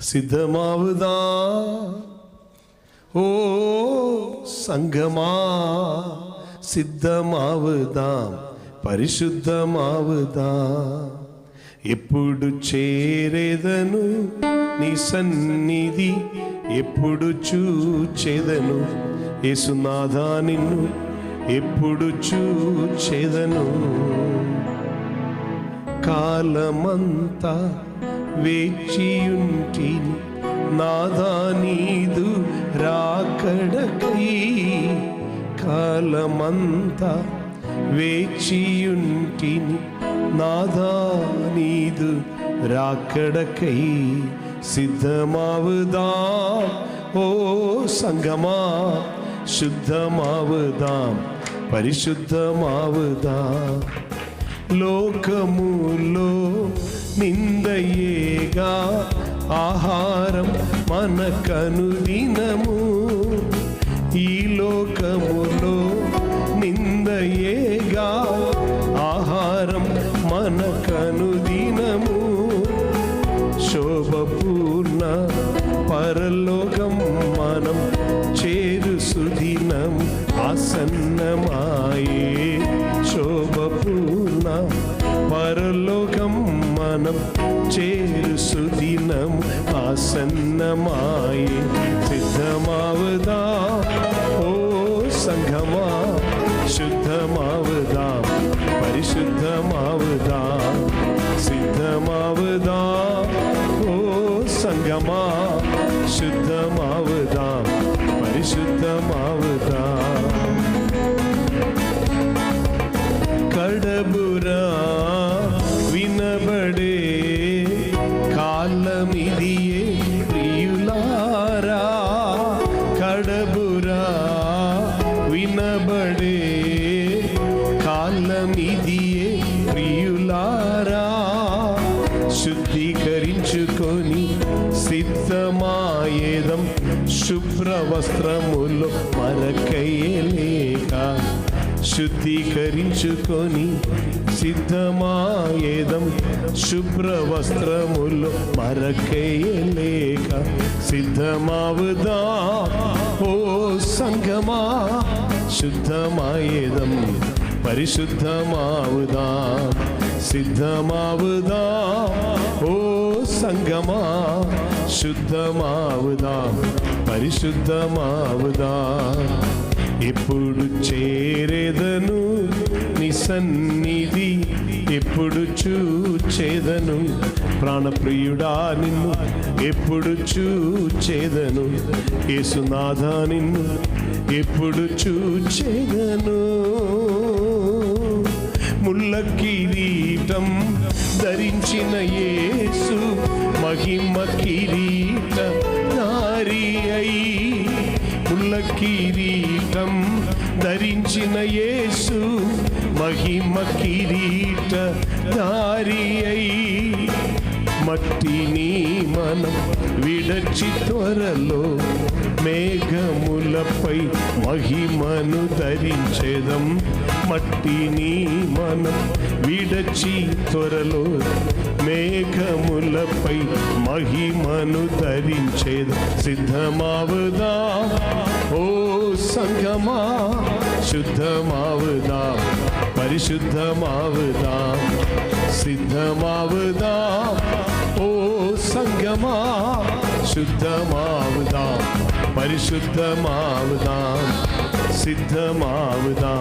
సిద్ధమావుదా? ఓ సంగమా సిద్ధమావుదాం? పరిశుద్ధమావుదా? ఎప్పుడు చేరేదను నీ సన్నిధి? ఎప్పుడు చూచేదను? ఏసునాథా నిన్ను ఎప్పుడు చూచేదను? కాలమంతా వేచియుంటిని నాదా నీదు రాకడకై కాలమంతా వేచియుంటిని నాదా నీదు రాకడకై సిద్ధమావుదా? ఓ సంగమా శుద్ధమావుదాం పరిశుద్ధమావుదా? లోకములో నిందయేగా ఆహారం మనకను దినము. ఈ లోకములో నిందయేగా ఆహారం మనకను దినము. శోభపూర్ణ పరలోకం మనం చేరు సుదినం ఆసన్నమాయే. మనం చేరు సుదినం ఆసన్నమాయే సిద్ధమావదా ఓ సంఘమా శుద్ధమావదా పరిశుద్ధమావదా సిద్ధమావదా ఓ సంగమా శుద్ధమావదా పరిశుద్ధమావదా వినబడే కాలమిదియే ప్రియులారా శుద్ధీకరించుకొని సిద్ధమాయేదం శుభ్ర వస్త్రములు మరకయ్యలేక శుద్ధీకరించుకొని సిద్ధమాయేదం శుభ్ర వస్త్రములు మరకయ్యలేక సిద్ధమావుదా ఓ సంగమా శుద్ధమాయేదం పరిశుద్ధమావుదా సిద్ధమావుదా ఓ సంగమా శుద్ధమావుదా పరిశుద్ధమావుదా. ఎప్పుడు చేరేదను నీ సన్నిధి ఎప్పుడు చూచేదను ప్రాణప్రియుడా నిన్ను ఎప్పుడు చూచేదను యేసునాథ నిన్ను ఎప్పుడు చూచేదను? ముళ్ళ కిరీటం ధరించిన యేసు మహిమ కిరీట నారి అయి. ముళ్ళ కిరీటం ధరించిన యేసు మహిమ కిరీట దారి అయి. మట్టిని మనం విడచి త్వరలో మేఘములపై మహిమను ధరించేదం. మట్టిని మనం విడచి త్వరలో మేఘములపై మహిమను ధరించేదం. సిద్ధమావుదా? ఓ సంగమా! శుద్ధమావుదా? పరిశుద్ధమావుదా? సిద్ధమావుదా? ఓ సంగమా! శుద్ధమావుదా? పరిశుద్ధమావుదా సిద్ధమావుదా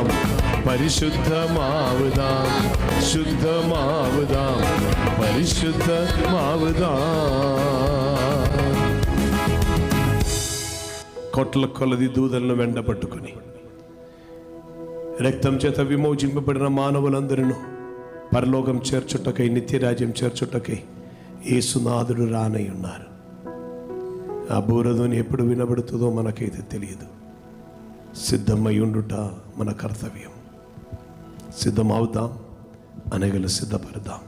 పరిశుద్ధమావుదా శుద్ధమావుదా పరిశుద్ధమావుదాం. కొట్ల కొలది దూదలను వెంటబట్టుకొని రక్తం చేత విమోచింపబడిన మానవులందరూ పరలోకం చేర్చుటకై నిత్యరాజ్యం చేర్చుటకై ఏసునాథుడు రానై ఉన్నారు. ఆ బూరధ్వని ఎప్పుడు వినబడుతుందో మనకైతే తెలియదు సిద్ధమై ఉండుట మన కర్తవ్యం సిద్ధమవుదాం అనగలు సిద్ధపడదాం